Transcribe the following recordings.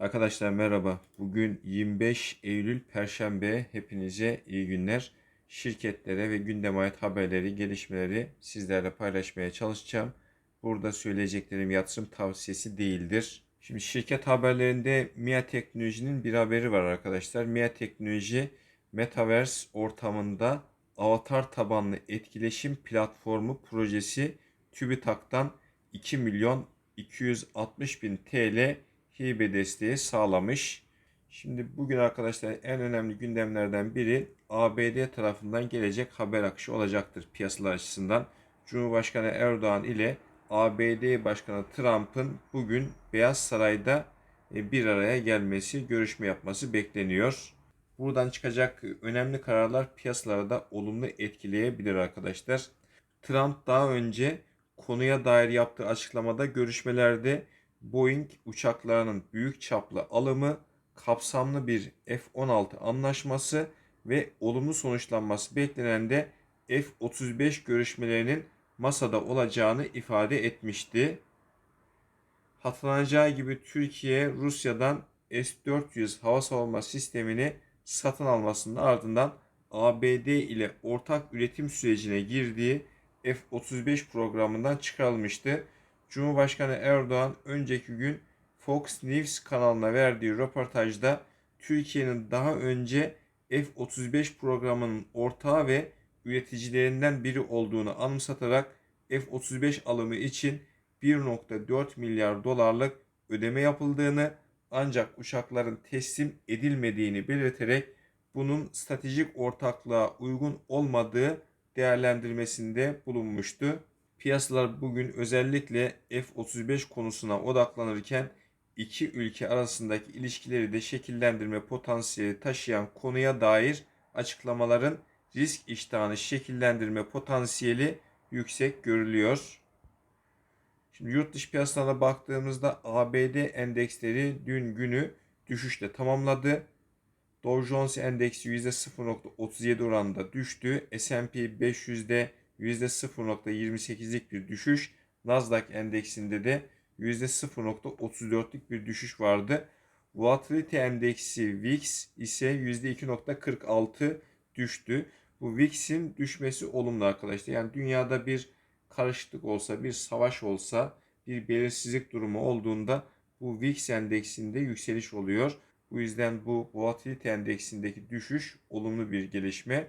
Arkadaşlar merhaba. Bugün 25 Eylül Perşembe. Hepinize iyi günler. Şirketlere ve gündeme ait haberleri, gelişmeleri sizlerle paylaşmaya çalışacağım. Burada söyleyeceklerim yatırım tavsiyesi değildir. Şimdi şirket haberlerinde MIA Teknoloji'nin bir haberi var arkadaşlar. MIA Teknoloji Metaverse ortamında avatar tabanlı etkileşim platformu projesi TÜBİTAK'tan 2 milyon 260 bin TL hibe desteği sağlamış. Şimdi bugün arkadaşlar en önemli gündemlerden biri ABD tarafından gelecek haber akışı olacaktır piyasalar açısından. Cumhurbaşkanı Erdoğan ile ABD Başkanı Trump'ın bugün Beyaz Saray'da e, bir araya gelmesi, görüşme yapması bekleniyor. Buradan çıkacak önemli kararlar piyasaları da olumlu etkileyebilir arkadaşlar. Trump daha önce konuya dair yaptığı açıklamada görüşmelerde Boeing uçaklarının büyük çaplı alımı, kapsamlı bir F-16 anlaşması ve olumlu sonuçlanması beklenen de F-35 görüşmelerinin masada olacağını ifade etmişti. Hatırlanacağı gibi Türkiye Rusya'dan S-400 hava savunma sistemini satın almasının ardından ABD ile ortak üretim sürecine girdiği F-35 programından çıkarılmıştı. Cumhurbaşkanı Erdoğan önceki gün Fox News kanalına verdiği röportajda Türkiye'nin daha önce F-35 programının ortağı ve üreticilerinden biri olduğunu anımsatarak F-35 alımı için 1.4 milyar dolarlık ödeme yapıldığını ancak uçakların teslim edilmediğini belirterek bunun stratejik ortaklığa uygun olmadığı değerlendirmesinde bulunmuştu. Piyasalar bugün özellikle F-35 konusuna odaklanırken iki ülke arasındaki ilişkileri de şekillendirme potansiyeli taşıyan konuya dair açıklamaların risk iştahını şekillendirme potansiyeli yüksek görülüyor. Şimdi yurt dışı piyasalarına baktığımızda ABD endeksleri dün günü düşüşle tamamladı. Dow Jones endeksi %0.37 oranında düştü. S&P 500'de %0.28'lik bir düşüş. Nasdaq endeksinde de %0.34'lük bir düşüş vardı. Volatility endeksi VIX ise %2.46 düştü. Bu VIX'in düşmesi olumlu arkadaşlar. Yani dünyada bir karışıklık olsa, bir savaş olsa, bir belirsizlik durumu olduğunda bu VIX endeksinde yükseliş oluyor. Bu yüzden bu volatility endeksindeki düşüş olumlu bir gelişme.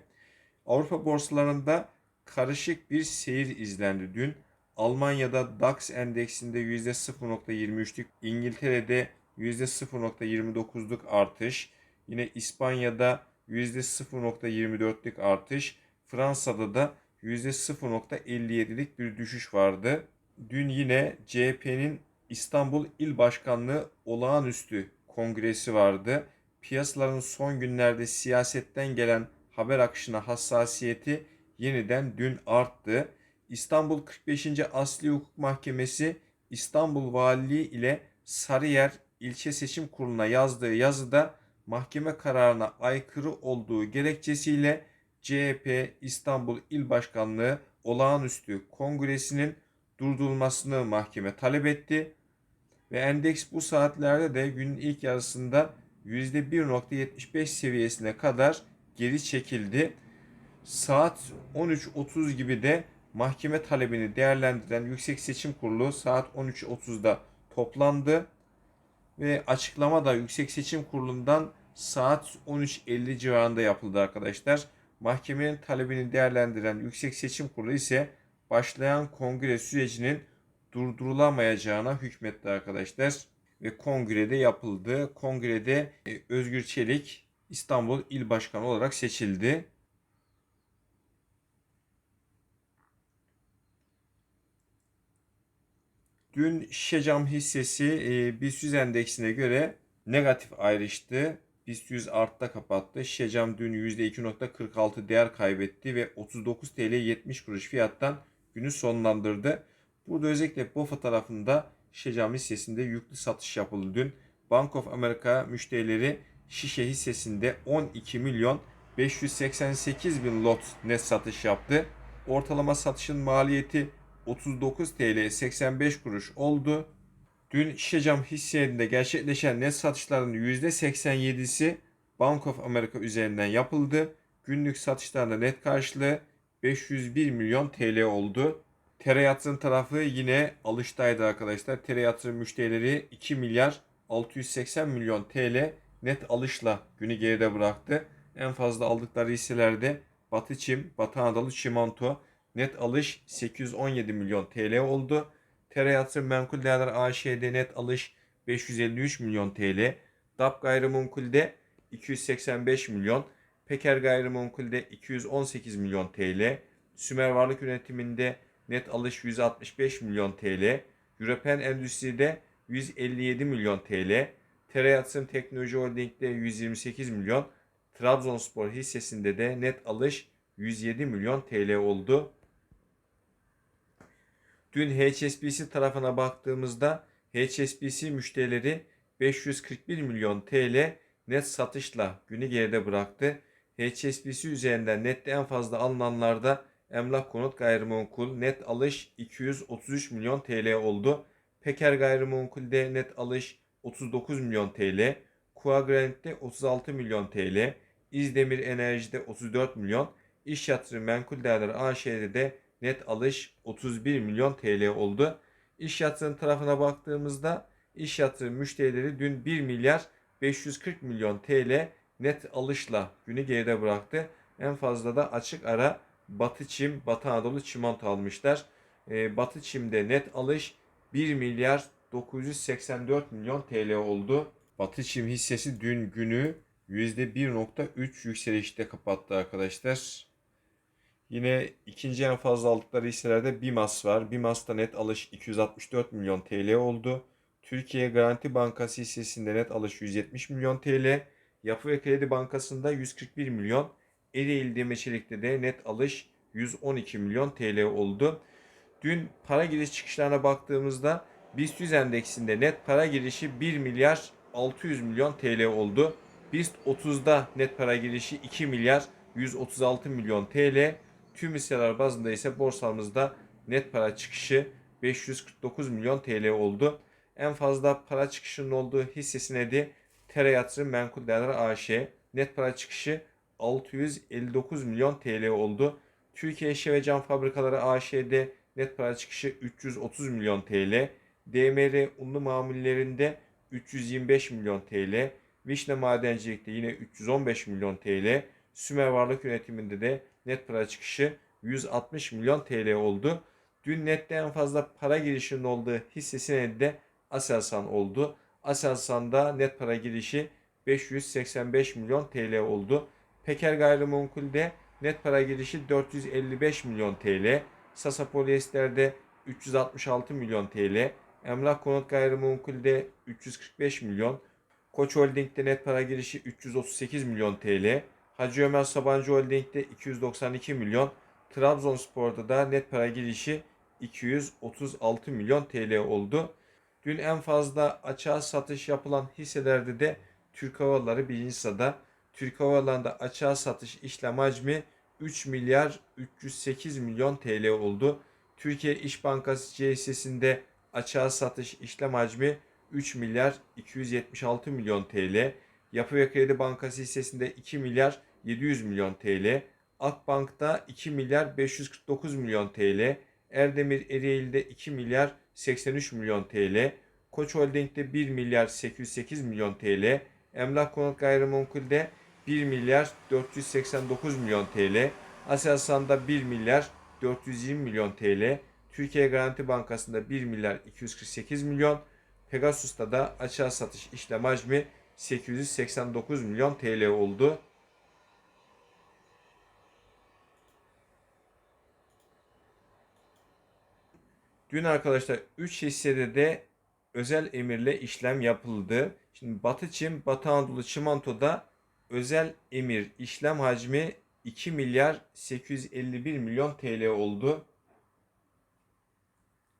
Avrupa borsalarında karışık bir seyir izlendi dün. Almanya'da DAX endeksinde %0.23'lük, İngiltere'de %0.29'luk artış, yine İspanya'da %0.24'lük artış, Fransa'da da %0.57'lik bir düşüş vardı. Dün yine CHP'nin İstanbul İl Başkanlığı olağanüstü kongresi vardı. Piyasaların son günlerde siyasetten gelen haber akışına hassasiyeti yeniden dün arttı. İstanbul 45. Asli Hukuk Mahkemesi İstanbul Valiliği ile Sarıyer İlçe Seçim Kurulu'na yazdığı yazıda mahkeme kararına aykırı olduğu gerekçesiyle CHP İstanbul İl Başkanlığı olağanüstü kongresinin durdurulmasını mahkeme talep etti. Ve endeks bu saatlerde de günün ilk yarısında %1.75 seviyesine kadar geri çekildi saat 13.30 gibi de mahkeme talebini değerlendiren Yüksek Seçim Kurulu saat 13.30'da toplandı ve açıklama da Yüksek Seçim Kurulu'ndan saat 13.50 civarında yapıldı arkadaşlar. Mahkemenin talebini değerlendiren Yüksek Seçim Kurulu ise başlayan kongre sürecinin durdurulamayacağına hükmetti arkadaşlar ve kongrede yapıldı. Kongrede e, Özgür Çelik İstanbul İl Başkanı olarak seçildi. Dün Şecam hissesi e, BIST 100 endeksine göre negatif ayrıştı. BIST 100 artta kapattı. Şecam dün %2.46 değer kaybetti ve 39 TL 70 kuruş fiyattan günü sonlandırdı. Burada özellikle BOFA tarafında Şecam hissesinde yüklü satış yapıldı dün. Bank of America müşterileri şişe hissesinde 12 milyon 588 bin lot net satış yaptı. Ortalama satışın maliyeti 39 TL 85 kuruş oldu. Dün Şişecam hisselerinde gerçekleşen net satışların %87'si Bank of America üzerinden yapıldı. Günlük satışlarda net karşılığı 501 milyon TL oldu. Tere yatırım tarafı yine alıştaydı arkadaşlar. Tere yatırım müşterileri 2 milyar 680 milyon TL net alışla günü geride bıraktı. En fazla aldıkları hisselerde Batı Çim, Batı Anadolu Çimento net alış 817 milyon TL oldu. Tere Yatırım Menkul Değerler AŞ'de net alış 553 milyon TL. DAP Gayrimenkul'de 285 milyon. Peker Gayrimenkul'de 218 milyon TL. Sümer Varlık Yönetiminde net alış 165 milyon TL. European Endüstri'de 157 milyon TL. Tere Yatırım Teknoloji Holding'de 128 milyon. Trabzonspor hissesinde de net alış 107 milyon TL oldu. Dün HSBC tarafına baktığımızda HSBC müşterileri 541 milyon TL net satışla günü geride bıraktı. HSBC üzerinden nette en fazla alınanlarda emlak konut gayrimenkul net alış 233 milyon TL oldu. Peker gayrimenkulde net alış 39 milyon TL. Kua Granit'te 36 milyon TL. İzdemir Enerji'de 34 milyon. İş Yatırım Menkul Değerler AŞ'de de net alış 31 milyon TL oldu. İş yatırım tarafına baktığımızda iş yatırım müşterileri dün 1 milyar 540 milyon TL net alışla günü geride bıraktı. En fazla da açık ara Batı Çim, Batı Anadolu Çimento almışlar. Ee, Batı Çim'de net alış 1 milyar 984 milyon TL oldu. Batı Çim hissesi dün günü %1.3 yükselişte kapattı arkadaşlar. Yine ikinci en fazla aldıkları hisselerde BİMAS var. BİMAS'ta net alış 264 milyon TL oldu. Türkiye Garanti Bankası hissesinde net alış 170 milyon TL. Yapı ve Kredi Bankası'nda 141 milyon. Ereğli Demirçelik'te de net alış 112 milyon TL oldu. Dün para giriş çıkışlarına baktığımızda BIST 100 endeksinde net para girişi 1 milyar 600 milyon TL oldu. BIST 30'da net para girişi 2 milyar 136 milyon TL. Tüm hisseler bazında ise borsamızda net para çıkışı 549 milyon TL oldu. En fazla para çıkışının olduğu hissesine de Tere Yatırım Menkul Değerler AŞ net para çıkışı 659 milyon TL oldu. Türkiye Eşya ve Cam Fabrikaları AŞ'de net para çıkışı 330 milyon TL. DMR unlu mamullerinde 325 milyon TL. Vişne Madencilik'te yine 315 milyon TL. Sümer Varlık Yönetiminde de net para çıkışı 160 milyon TL oldu. Dün nette en fazla para girişinin olduğu hisse senedi de Aselsan oldu. Aselsan'da net para girişi 585 milyon TL oldu. Peker Gayrimenkul'de net para girişi 455 milyon TL. Sasa Polyester'de 366 milyon TL. Emlak Konut Gayrimenkul'de 345 milyon. Koç Holding'de net para girişi 338 milyon TL. Hacı Ömer Sabancı Holding'de 292 milyon. Trabzonspor'da da net para girişi 236 milyon TL oldu. Dün en fazla açığa satış yapılan hisselerde de Türk Hava Yolları birinci sırada. Türk Hava Yolları'nda açığa satış işlem hacmi 3 milyar 308 milyon TL oldu. Türkiye İş Bankası CSS'inde açığa satış işlem hacmi 3 milyar 276 milyon TL. Yapı ve Kredi Bankası hissesinde 2 milyar 700 milyon TL. Akbank'ta 2 milyar 549 milyon TL. Erdemir Ereğli'de 2 milyar 83 milyon TL. Koç Holding'de 1 milyar 808 milyon TL. Emlak Konut Gayrimenkul'de 1 milyar 489 milyon TL. Aselsan'da 1 milyar 420 milyon TL. Türkiye Garanti Bankası'nda 1 milyar 248 milyon. Pegasus'ta da açığa satış işlem hacmi 889 milyon TL oldu. Dün arkadaşlar 3 hissede de özel emirle işlem yapıldı. Şimdi Batı Çim, Batı Anadolu Çimento'da özel emir işlem hacmi 2 milyar 851 milyon TL oldu.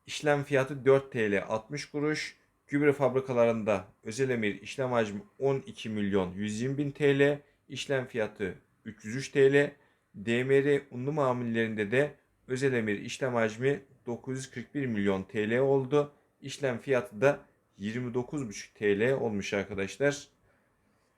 İşlem fiyatı 4 TL 60 kuruş. Gübre fabrikalarında özel emir işlem hacmi 12 milyon 120 bin TL. İşlem fiyatı 303 TL. DMR unlu mamullerinde de özel emir işlem hacmi 941 milyon TL oldu. İşlem fiyatı da 29,5 TL olmuş arkadaşlar.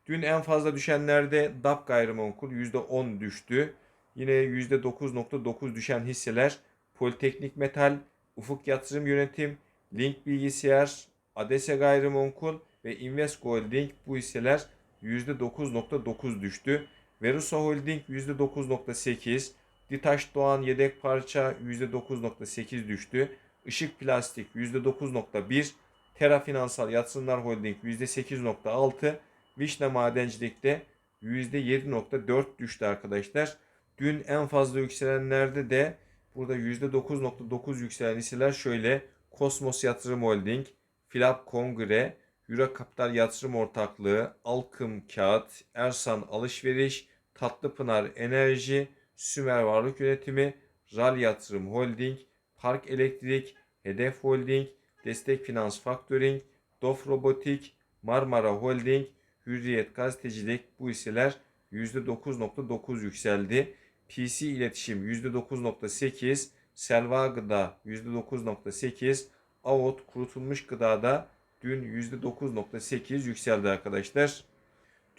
Dün en fazla düşenlerde DAP gayrimenkul %10 düştü. Yine %9.9 düşen hisseler Politeknik Metal, Ufuk Yatırım Yönetim, Link Bilgisayar, Adese Gayrimenkul ve Invesco Holding bu hisseler %9.9 düştü. Verusa Holding %9.8, Ditaş Doğan Yedek Parça %9.8 düştü. Işık Plastik %9.1, Tera Finansal Yatırımlar Holding %8.6, Vişne Madencilik'te %7.4 düştü arkadaşlar. Dün en fazla yükselenlerde de burada %9.9 yükselen hisseler şöyle. Kosmos Yatırım Holding, Filap Kongre, Euro Kapital Yatırım Ortaklığı, Alkım Kağıt, Ersan Alışveriş, Tatlıpınar Enerji, Sümer Varlık Yönetimi, RAL Yatırım Holding, Park Elektrik, Hedef Holding, Destek Finans Factoring, Dof Robotik, Marmara Holding, Hürriyet Gazetecilik bu hisseler %9.9 yükseldi. PC İletişim %9.8, Selva Gıda %9.8, Avot kurutulmuş gıdada dün %9.8 yükseldi arkadaşlar.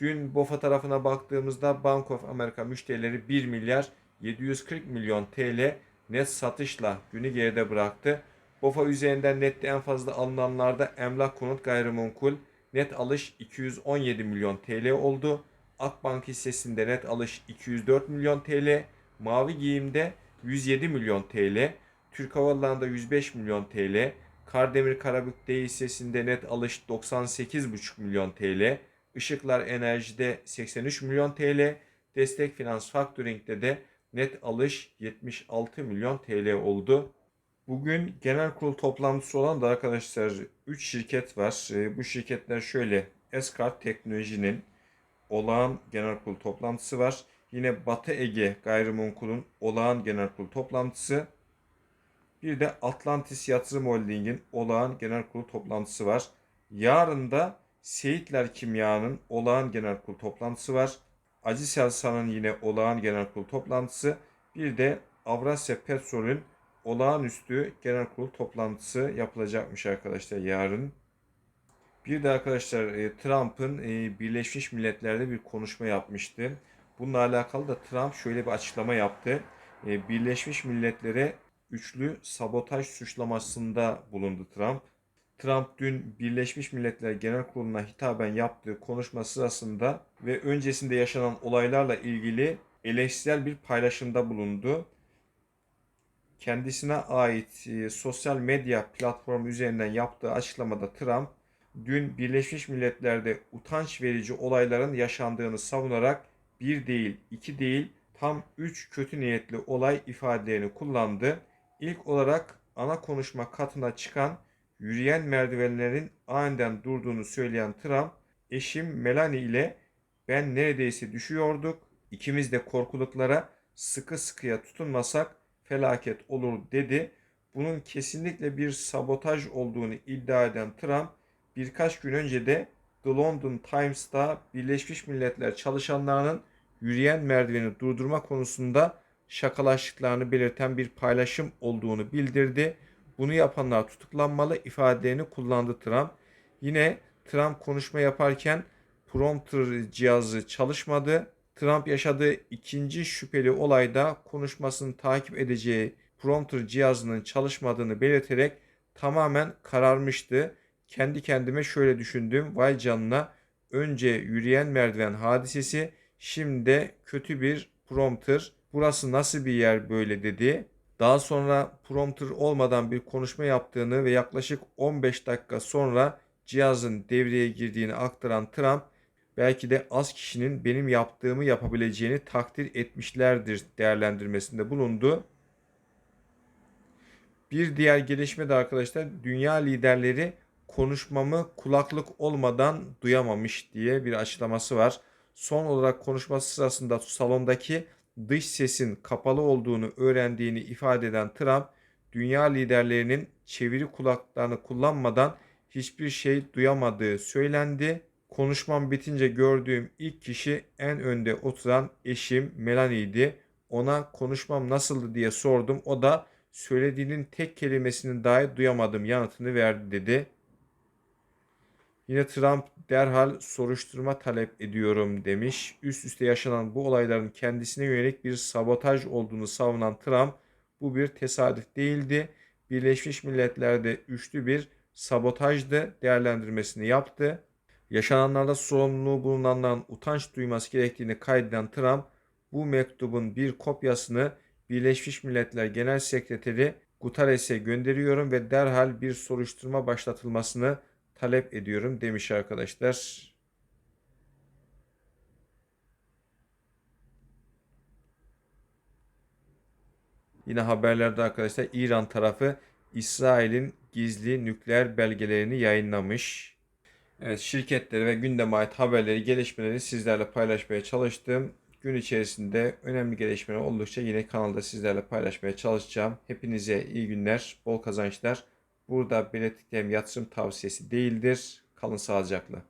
Dün BOFA tarafına baktığımızda Bank of America müşterileri 1 milyar 740 milyon TL net satışla günü geride bıraktı. BOFA üzerinden nette en fazla alınanlarda emlak konut gayrimenkul net alış 217 milyon TL oldu. Akbank hissesinde net alış 204 milyon TL. Mavi giyimde 107 milyon TL. Türk Hava Yolları'nda 105 milyon TL. Kardemir Karabük D hissesinde net alış 98,5 milyon TL. Işıklar Enerji'de 83 milyon TL. Destek Finans Factoring'de de net alış 76 milyon TL oldu. Bugün genel kurul toplantısı olan da arkadaşlar 3 şirket var. E, bu şirketler şöyle. Eskart Teknoloji'nin olağan genel kurul toplantısı var. Yine Batı Ege Gayrimenkul'un olağan genel kurul toplantısı. Bir de Atlantis Yatırım Holding'in olağan genel kurul toplantısı var. Yarın da Seyitler Kimya'nın olağan genel kurul toplantısı var. Aciselsan'ın yine olağan genel kurul toplantısı. Bir de Avrasya Petrol'ün olağanüstü genel kurul toplantısı yapılacakmış arkadaşlar yarın. Bir de arkadaşlar e, Trump'ın e, Birleşmiş Milletler'de bir konuşma yapmıştı. Bununla alakalı da Trump şöyle bir açıklama yaptı. E, Birleşmiş Milletler'e üçlü sabotaj suçlamasında bulundu Trump. Trump dün Birleşmiş Milletler Genel Kurulu'na hitaben yaptığı konuşma sırasında ve öncesinde yaşanan olaylarla ilgili eleştirel bir paylaşımda bulundu. Kendisine ait e, sosyal medya platformu üzerinden yaptığı açıklamada Trump dün Birleşmiş Milletler'de utanç verici olayların yaşandığını savunarak bir değil, iki değil, tam üç kötü niyetli olay ifadelerini kullandı. İlk olarak ana konuşma katına çıkan yürüyen merdivenlerin aniden durduğunu söyleyen Trump, eşim Melanie ile ben neredeyse düşüyorduk. İkimiz de korkuluklara sıkı sıkıya tutunmasak felaket olur dedi. Bunun kesinlikle bir sabotaj olduğunu iddia eden Trump birkaç gün önce de The London Times'ta Birleşmiş Milletler çalışanlarının yürüyen merdiveni durdurma konusunda şakalaştıklarını belirten bir paylaşım olduğunu bildirdi. Bunu yapanlar tutuklanmalı ifadelerini kullandı Trump. Yine Trump konuşma yaparken prompter cihazı çalışmadı. Trump yaşadığı ikinci şüpheli olayda konuşmasını takip edeceği prompter cihazının çalışmadığını belirterek tamamen kararmıştı. Kendi kendime şöyle düşündüm. Vay canına önce yürüyen merdiven hadisesi şimdi de kötü bir prompter. Burası nasıl bir yer böyle dedi. Daha sonra prompter olmadan bir konuşma yaptığını ve yaklaşık 15 dakika sonra cihazın devreye girdiğini aktaran Trump belki de az kişinin benim yaptığımı yapabileceğini takdir etmişlerdir değerlendirmesinde bulundu. Bir diğer gelişme de arkadaşlar dünya liderleri konuşmamı kulaklık olmadan duyamamış diye bir açıklaması var. Son olarak konuşması sırasında salondaki dış sesin kapalı olduğunu öğrendiğini ifade eden Trump, dünya liderlerinin çeviri kulaklarını kullanmadan hiçbir şey duyamadığı söylendi. Konuşmam bitince gördüğüm ilk kişi en önde oturan eşim Melanie'ydi. Ona konuşmam nasıldı diye sordum. O da söylediğinin tek kelimesini dahi duyamadım yanıtını verdi dedi. Yine Trump derhal soruşturma talep ediyorum demiş. Üst üste yaşanan bu olayların kendisine yönelik bir sabotaj olduğunu savunan Trump bu bir tesadüf değildi. Birleşmiş Milletler'de üçlü bir sabotajdı değerlendirmesini yaptı. Yaşananlarda sorumluluğu bulunanların utanç duyması gerektiğini kaydeden Trump bu mektubun bir kopyasını Birleşmiş Milletler Genel Sekreteri Guterres'e gönderiyorum ve derhal bir soruşturma başlatılmasını talep ediyorum demiş arkadaşlar. Yine haberlerde arkadaşlar İran tarafı İsrail'in gizli nükleer belgelerini yayınlamış. Evet şirketlere ve gündeme ait haberleri, gelişmeleri sizlerle paylaşmaya çalıştım. Gün içerisinde önemli gelişmeler oldukça yine kanalda sizlerle paylaşmaya çalışacağım. Hepinize iyi günler, bol kazançlar. Burada belirttiklerim yatırım tavsiyesi değildir. Kalın sağlıcakla.